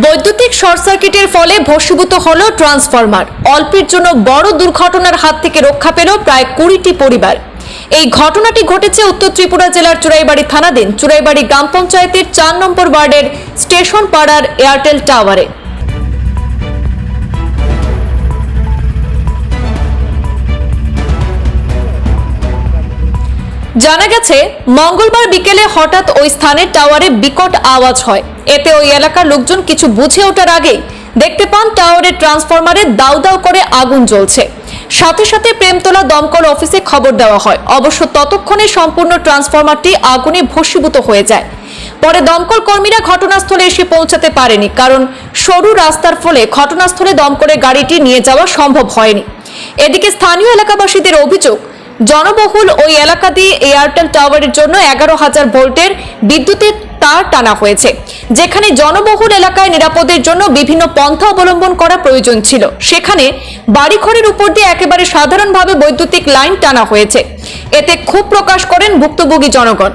বৈদ্যুতিক শর্ট সার্কিটের ফলে ভস্মীভূত হল ট্রান্সফরমার। অল্পের জন্য বড় দুর্ঘটনার হাত থেকে রক্ষা পেল প্রায় কুড়িটি পরিবার। এই ঘটনাটি ঘটেছে উত্তর ত্রিপুরা জেলার চুরাইবাড়ি থানাধীন চুরাইবাড়ি গ্রাম পঞ্চায়েতের চার নম্বর ওয়ার্ডের স্টেশন পাড়ার এয়ারটেল টাওয়ারে। জানা গেছে, মঙ্গলবার বিকেলে হঠাৎ ওই স্থানের টাওয়ারে বিকট আওয়াজ হয়। এতে ওই এলাকার লোকজন কিছু বুঝে ওঠার আগেই দেখতে পান টাওয়ারের ট্রান্সফরমারে দাউ দাউ করে আগুন জ্বলছে। সাথে সাথে প্রেমতলা দমকল অফিসে খবর দেওয়া হয়। অবশ্য ততক্ষণে সম্পূর্ণ ট্রান্সফরমারটি আগুনে ভস্মীভূত হয়ে যায়। পরে দমকল কর্মীরা ঘটনাস্থলে এসে পৌঁছাতে পারেনি, কারণ সরু রাস্তার ফলে ঘটনাস্থলে দমকলের গাড়িটি নিয়ে যাওয়া সম্ভব হয়নি। এদিকে স্থানীয় এলাকাবাসীদের অভিযোগ জনবহুল ওই এলাকা দিয়ে এয়ারটেল টাওয়ারের জন্য এগারো হাজার ভোল্টের বিদ্যুতের তার টানা হয়েছে, যেখানে জনবহুল এলাকায় নিরাপদের জন্য বিভিন্ন পন্থা অবলম্বন করা প্রয়োজন ছিল। সেখানে বাড়িঘরের উপর দিয়ে একেবারে সাধারণভাবে বৈদ্যুতিক লাইন টানা হয়েছে। এতে ক্ষোভ প্রকাশ করেন ভুক্তভোগী জনগণ।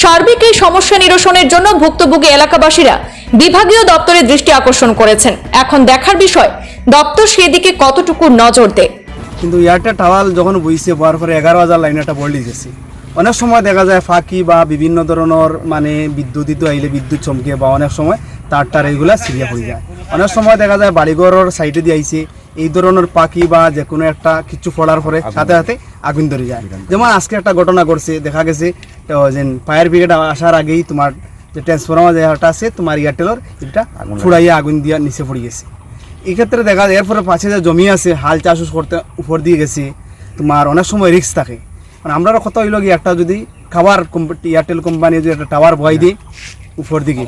সার্বিক এই সমস্যা নিরসনের জন্য ভুক্তভোগী এলাকাবাসীরা বিভাগীয় দপ্তরের দৃষ্টি আকর্ষণ করেছেন। এখন দেখার বিষয়, দপ্তর সেদিকে কতটুকু নজর দেয়? কিন্তু এয়ারটেল টাওয়ার যখন বইছে বয়ার পরে এগারো হাজার লাইন একটা বলি গেছে অনেক সময় দেখা যায় ফাঁকি বা বিভিন্ন ধরনের মানে বিদ্যুতিত আইলে বিদ্যুৎ চমকে বা অনেক সময় তার টার এইগুলা সিরিয়া পড়ে যায়। অনেক সময় দেখা যায় বাড়িঘরের সাইডে দিয়ে আইছে এই ধরনের পাখি বা যে কোনো একটা কিছু পড়ার পরে সাথে সাথে আগুন ধরে যায়। যেমন আজকে একটা ঘটনা ঘটছে দেখা গেছে যে ফায়ার ব্রিগেড আসার আগেই তোমার যে ট্রান্সফরমার যেটা আছে তোমার এয়ারটেলের এটা ফুড়াইয়া আগুন দিয়া নিচে পড়ে গেছে। এই ক্ষেত্রে দেখা যায় এরপরে পাশে যে জমি আছে হাল চাষ করতে উপর দিয়ে গেছি তোমার অনেক সময় রিস্ক থাকে। মানে আমরা কত হইল গিয়ে একটা যদি খাবার এয়ারটেল কোম্পানি যদি একটা টাওয়ার বয় দিই উপর দিকে।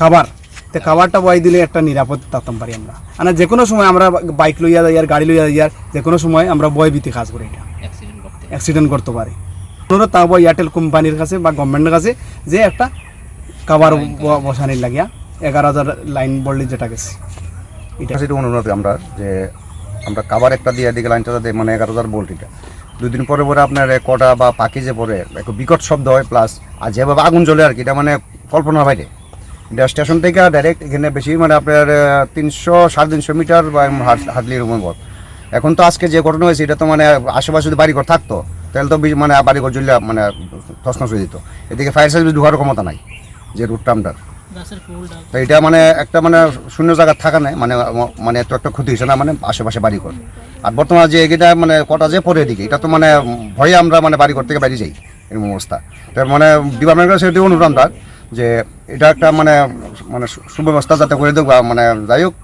খাবার তো খাবারটা বয় দিলে একটা নিরাপদ থাকতাম পারি আমরা। মানে যে কোনো সময় আমরা বাইক লইয়া যাই আর গাড়ি লইয়া যাই আর যে কোনো সময় আমরা বয় বিতে কাজ করি এটা। অ্যাক্সিডেন্ট করতে। পারে। অনুরোধ তাও এয়ারটেল কোম্পানির কাছে বা গভর্নমেন্টের কাছে যে একটা খাবার বসানির লাগিয়া এগারো হাজার লাইন বললে যেটা গেছে। এটা। সেটা অনুরোধ আমরা যে আমরা কাবার একটা দিয়ে দিকে লাইনটা যাতে মানে এগারো হাজার ভোল্ট এটা। দুই দিন পরে পরে আপনার কটা বা পাখি যে পরে একটু বিকট শব্দ হয় প্লাস আর যেভাবে আগুন জ্বলে আর কি, এটা মানে কল্পনার বাইরে এটা স্টেশন থেকে ডাইরেক্ট এখানে বেশি মানে আপনার তিনশো, সাড়ে তিনশো মিটার বা হাতলি পথ এখন তো আজকে যে ঘটনা হয়েছে, এটা তো মানে আশেপাশে যদি বাড়িঘর থাকতো, তাহলে তো মানে বাড়িঘর জ্বললে মানে তসনস হয়ে যেত। এদিকে ফায়ার সার্ভিস ঢোকার ক্ষমতা নাই, যে রুটটা তো এটা মানে একটা মানে শূন্য জায়গা থাকা নাই মানে মানে এত একটা ক্ষতি হয়েছে না মানে আশেপাশে বাড়ি ঘর আর বর্তমানে যে এটা মানে কটা যে পরে এদিকে এটা তো মানে ভয়ে আমরা মানে বাড়ি ঘর থেকে বাইরে যাই এরকম অবস্থা। তার মানে ডিপার্টমেন্টের কাছে এটি অনুরোধ যে এটা একটা মানে মানে সুব্যবস্থা যাতে করে দেবো মানে যাই হোক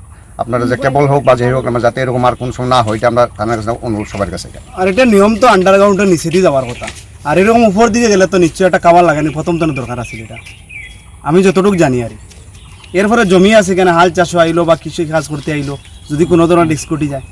আপনারা যে কেবল হোক বা যাই হোক আমরা যাতে এরকম আর কোনো সময় না হয় এটা আমরা থানার কাছে অনুরোধ সবার কাছে। এটা আর এটা নিয়ম তো আন্ডারগ্রাউন্ডের নিচে দিয়ে যাওয়ার কথা। আর এরকম উপর দিকে গেলে তো নিশ্চয়ই একটা কাবার লাগেনি প্রথম তো দরকার আছে এটা আমি যতটুকু জানি আর। এরপরে জমি আছে কেন, হাল চাষ আইলো বা কৃষি কাজ করতে আইলো, যদি কোনো ধরনের ডিসকুটি যায়